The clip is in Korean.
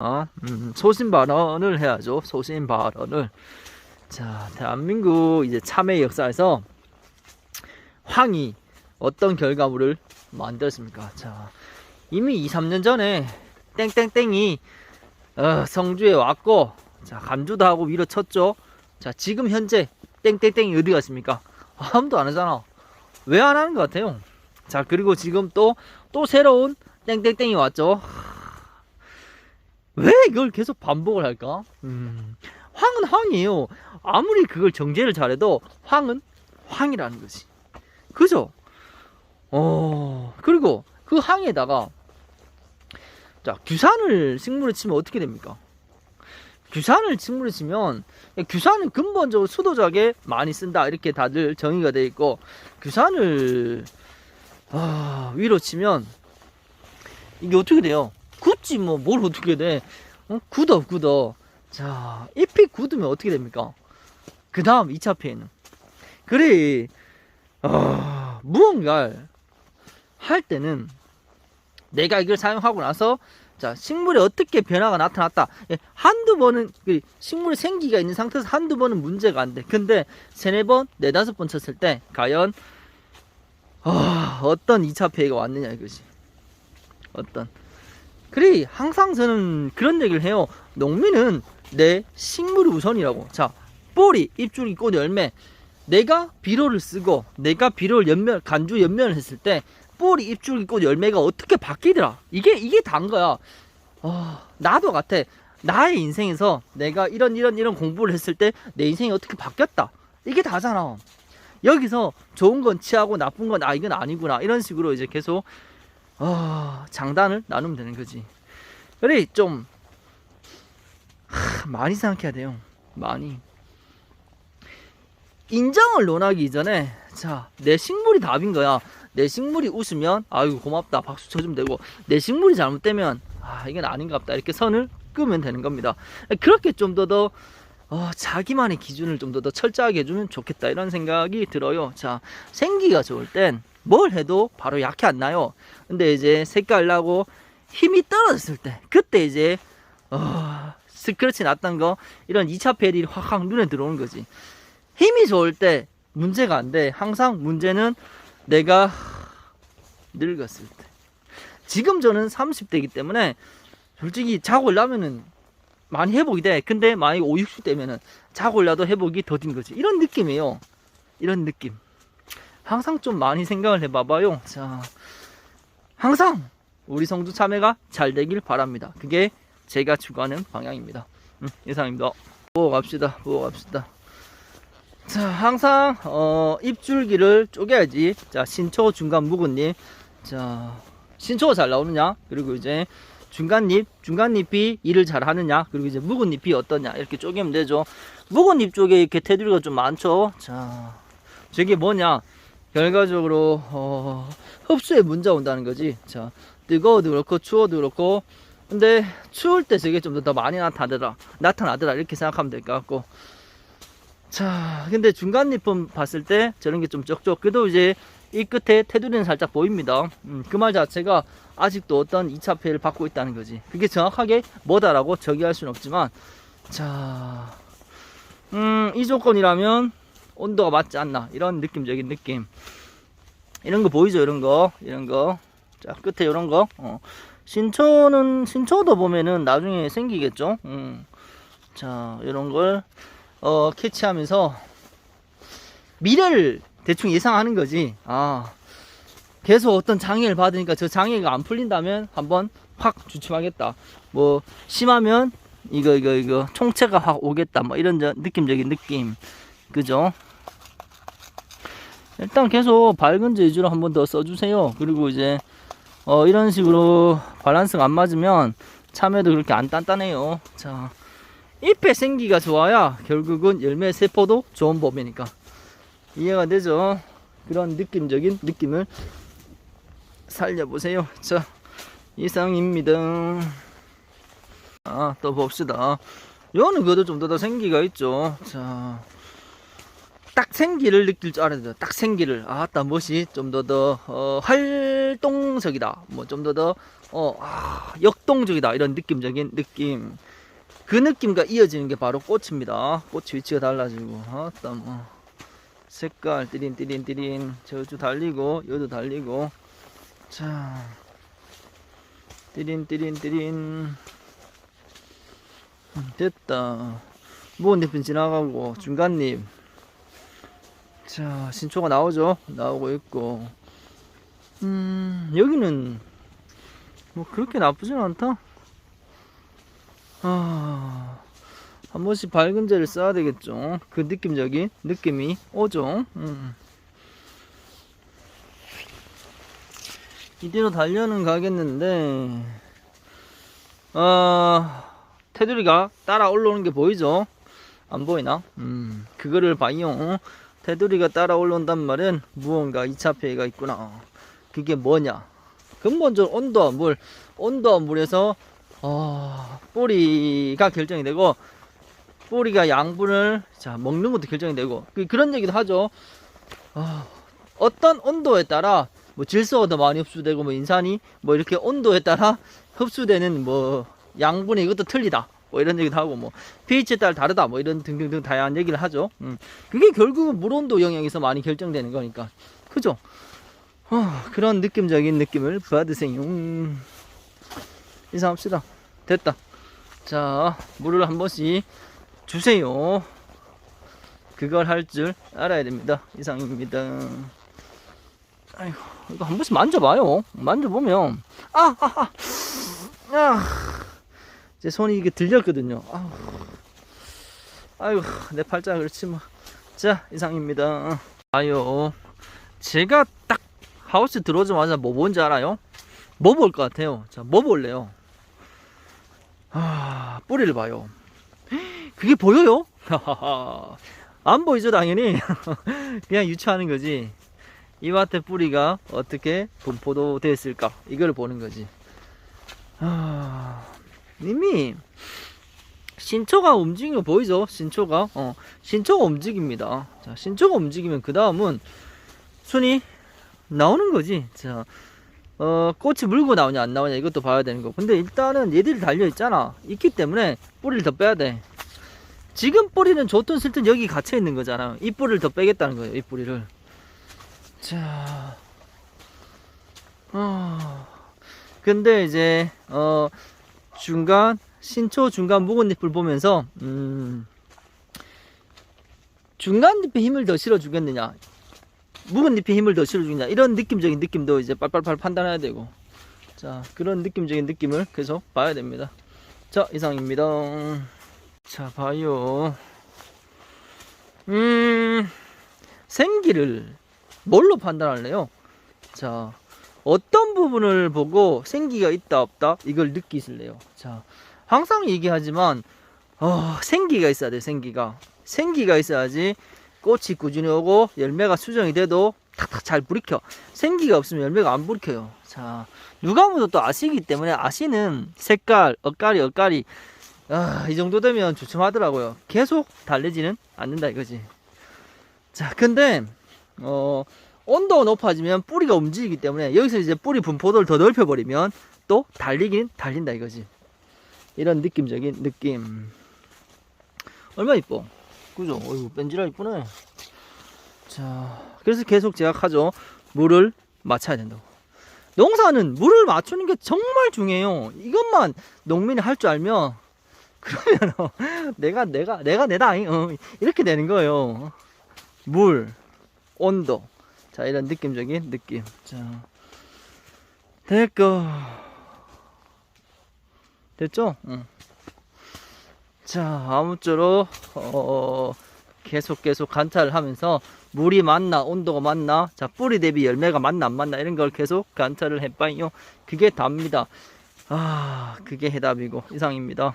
어, 음, 소신 발언을 해야죠. 소신 발언을. 자, 대한민국 이제 참회 역사에서 황이 어떤 결과물을 만들었습니까? 자, 이미 2, 3년 전에 땡땡땡이 어, 성주에 왔고, 자, 감주도 하고 위로 쳤죠. 자, 지금 현재 땡땡땡이 어디 갔습니까? 아무도 안 하잖아. 왜 안 하는 것 같아요? 자, 그리고 지금 또, 또 새로운 땡땡땡이 왔죠. 왜 이걸 계속 반복을 할까? 음, 황은 황이에요. 아무리 그걸 정제를 잘해도 황은 황이라는 거지. 그죠? 어, 그리고 그 황에다가 자, 규산을 식물에 치면 어떻게 됩니까? 규산을 식물에 치면 규산은 근본적으로 수도적에 많이 쓴다 이렇게 다들 정의가 돼 있고 규산을 아, 위로 치면 이게 어떻게 돼요? 굳지 뭐 뭘 어떻게 돼? 어? 굳어 굳어. 자 잎이 굳으면 어떻게 됩니까? 그 다음 2차 피해는 그래 어, 무언가를 할 때는 내가 이걸 사용하고 나서 자 식물에 어떻게 변화가 나타났다 예, 한두 번은 그 식물의 생기가 있는 상태에서 한두 번은 문제가 안돼 근데 세네 번 네다섯 번 쳤을 때 과연 아, 어떤 2차 피해가 왔느냐 이거지 어떤 그래 항상 저는 그런 얘기를 해요. 농민은 내 식물이 우선이라고. 자 뿌리 잎줄기 꽃 열매. 내가 비료를 쓰고 내가 비료를 연면 간주 연면을 했을 때 뿌리 잎줄기 꽃 열매가 어떻게 바뀌더라? 이게 이게 단 거야. 어, 나도 같아. 나의 인생에서 내가 이런 이런 이런 공부를 했을 때 내 인생이 어떻게 바뀌었다. 이게 다잖아. 여기서 좋은 건 치하고 나쁜 건 아 이건 아니구나. 이런 식으로 이제 계속 어, 장단을 나누면 되는 거지. 그래 좀 하, 많이 생각해야 돼요. 많이. 인정을 논하기 이전에 자 내 식물이 답인 거야. 내 식물이 웃으면 아이고 고맙다. 박수 쳐주면 되고. 내 식물이 잘못되면 아 이건 아닌가 보다. 이렇게 선을 끄면 되는 겁니다. 그렇게 좀 더더 어, 자기만의 기준을 좀 더 더 철저하게 해주면 좋겠다. 이런 생각이 들어요. 자 생기가 좋을 땐 뭘 해도 바로 약해 안 나요 근데 이제 색깔 나고 힘이 떨어졌을 때 그때 이제 어, 스크래치 났던 거 이런 2차 펠이 확확 눈에 들어오는 거지 힘이 좋을 때 문제가 안 돼. 항상 문제는 내가 늙었을 때. 지금 저는 30대이기 때문에 솔직히 자고 올라면은 많이 회복이 돼. 근데 만약에 5, 60대면은 자고 올라도 회복이 더딘 거지. 이런 느낌이에요. 이런 느낌. 항상 좀 많이 생각을 해봐봐요. 자, 항상 우리 성주 참여가 잘 되길 바랍니다. 그게 제가 추구하는 방향입니다. 음, 이상입니다. 보고 갑시다. 보고 갑시다. 자, 항상 어, 입줄기를 쪼개야지. 자, 신초, 중간, 묵은잎. 자, 신초가 잘 나오느냐? 그리고 이제 중간잎, 중간잎이 일을 잘 하느냐? 그리고 이제 묵은잎이 어떠냐? 이렇게 쪼개면 되죠. 묵은잎 쪽에 이렇게 테두리가 좀 많죠. 자, 저게 뭐냐? 결과적으로 어, 흡수에 문제가 온다는 거지. 자, 뜨거워도 그렇고 추워도 그렇고. 근데 추울 때 저게 좀 더 많이 나타나더라. 나타나더라. 이렇게 생각하면 될 것 같고. 자, 근데 중간 잎은 봤을 때 저런 게 좀 적죠. 그래도 이제 이 끝에 테두리는 살짝 보입니다. 음, 그 말 자체가 아직도 어떤 2차 폐를 받고 있다는 거지. 그게 정확하게 뭐다라고 저기할 수는 없지만, 자, 음, 이 조건이라면 온도가 맞지 않나. 이런 느낌적인 느낌. 이런 거 보이죠? 이런 거. 이런 거. 자, 끝에 이런 거. 어. 신초는, 신초도 보면은 나중에 생기겠죠? 음. 자, 이런 걸 어, 캐치하면서 미래를 대충 예상하는 거지. 아, 계속 어떤 장애를 받으니까 저 장애가 안 풀린다면 한번 확 주춤하겠다. 뭐 심하면 이거 이거 이거 총체가 확 오겠다. 뭐 이런 저 느낌적인 느낌. 그죠? 일단 계속 밝은 재주로 한 번 더 써주세요. 그리고 이제 어, 이런 식으로 밸런스가 안 맞으면 참외도 그렇게 안 단단해요. 자. 잎의 생기가 좋아야 결국은 열매 세포도 좋은 법이니까 이해가 되죠 그런 느낌적인 느낌을 살려보세요 자 이상입니다 아 또 봅시다 요는 그래도 좀더더 생기가 있죠 자 딱 생기를 느낄 줄 돼요. 딱 생기를. 아따, 멋이 좀더 더, 어, 활동적이다. 뭐, 좀 더 더, 어, 아, 역동적이다. 이런 느낌적인 느낌. 그 느낌과 이어지는 게 바로 꽃입니다. 꽃 위치가 달라지고. 아따, 뭐. 색깔, 띠린, 띠린, 띠린. 저쪽 달리고, 여도 달리고. 자. 띠린, 띠린, 띠린. 음, 됐다. 무언잎은 지나가고, 중간잎. 자, 신초가 나오죠? 나오고 있고. 음, 여기는 뭐 그렇게 나쁘진 않다. 아, 한 번씩 밝은 재를 써야 되겠죠. 그 느낌적인 느낌이 오죠. 음. 이대로 달려는 가겠는데, 아, 테두리가 따라 올라오는 게 보이죠? 안 보이나? 음, 그거를 봐요. 테두리가 따라 올라온단 말은 무언가 2차 폐해가 있구나. 그게 뭐냐? 근본적으로 온도와 물, 온도와 물에서 어, 뿌리가 결정이 되고 뿌리가 양분을 자 먹는 것도 결정이 되고 그, 그런 얘기도 하죠. 어, 어떤 온도에 따라 뭐 질소가 더 많이 흡수되고 뭐 인산이 뭐 이렇게 온도에 따라 흡수되는 뭐 양분이 이것도 틀리다. 뭐 이런 얘기도 하고 뭐 pH에 따라 다르다 뭐 이런 등등등 다양한 얘기를 하죠. 음. 그게 결국은 물 온도 영향에서 많이 결정되는 거니까 그죠? 어, 그런 느낌적인 느낌을 받으세요. 음. 인사합시다. 됐다. 자 물을 한 번씩 주세요. 그걸 할 줄 알아야 됩니다. 이상입니다. 아이고 이거 한 번씩 만져봐요. 만져보면 아, 아, 아, 아. 제 손이 이게 들렸거든요. 아이고, 내 팔자 그렇지 뭐. 자, 이상입니다. 아유, 제가 딱 하우스 들어오자마자 뭐 본지 알아요? 뭐 볼 것 같아요? 자, 뭐 볼래요? 아, 뿌리를 봐요. 그게 보여요? 안 보이죠, 당연히. 그냥 유추하는 거지. 이 밭의 뿌리가 어떻게 분포도 됐을까? 이걸 보는 거지. 아, 이미 신초가 움직이는 거 보이죠? 신초가 어 신초가 움직입니다. 자 신초가 움직이면 그 다음은 순이 나오는 거지. 자 어, 꽃이 물고 나오냐 안 나오냐 이것도 봐야 되는 거. 근데 일단은 얘들이 달려 있잖아. 있기 때문에 뿌리를 더 빼야 돼. 지금 뿌리는 좋든 싫든 여기 갇혀 있는 거잖아. 이 뿌리를 더 빼겠다는 거예요. 이 뿌리를. 자, 어, 근데 이제 어. 중간 신초 중간 묵은 잎을 보면서 음, 중간 잎에 힘을 더 실어 주겠느냐? 묵은 잎에 힘을 더 실어 주겠냐? 이런 느낌적인 느낌도 이제 빨빨빨 판단해야 되고. 자 그런 느낌적인 느낌을 계속 봐야 됩니다. 자 이상입니다. 자 봐요. 음 생기를 뭘로 판단할래요? 자 어떤 부분을 보고 생기가 있다 없다 이걸 느끼실래요? 자 항상 얘기하지만 어, 생기가 있어야 돼요 생기가. 생기가 있어야지 꽃이 꾸준히 오고 열매가 수정이 돼도 탁탁 잘 부리켜. 생기가 없으면 열매가 안 부리켜요. 자 누가 보도 또 아시기 때문에 아시는 색깔 엇가리 엇가리 아, 이 정도 되면 주춤하더라고요. 계속 달래지는 않는다 이거지. 자 근데 어 온도가 높아지면 뿌리가 움직이기 때문에 여기서 이제 뿌리 분포도를 더 넓혀버리면 또 달리긴 달린다 이거지. 이런 느낌적인 느낌. 얼마 이뻐. 그죠? 어이구, 뺀지라 이쁘네. 자, 그래서 계속 제약하죠. 물을 맞춰야 된다고. 농사는 물을 맞추는 게 정말 중요해요. 이것만 농민이 할 줄 알면, 그러면, 어, 내가, 내가, 내가 내다, 어, 이렇게 되는 거예요. 물, 온도, 자 이런 느낌적인 느낌. 자 됐고. 됐죠? 응. 자 아무쪼록 어, 계속 계속 관찰을 하면서 물이 맞나 온도가 맞나 자 뿌리 대비 열매가 맞나 안 맞나 이런 걸 계속 관찰을 해봐요. 그게 답니다. 아 그게 해답이고 이상입니다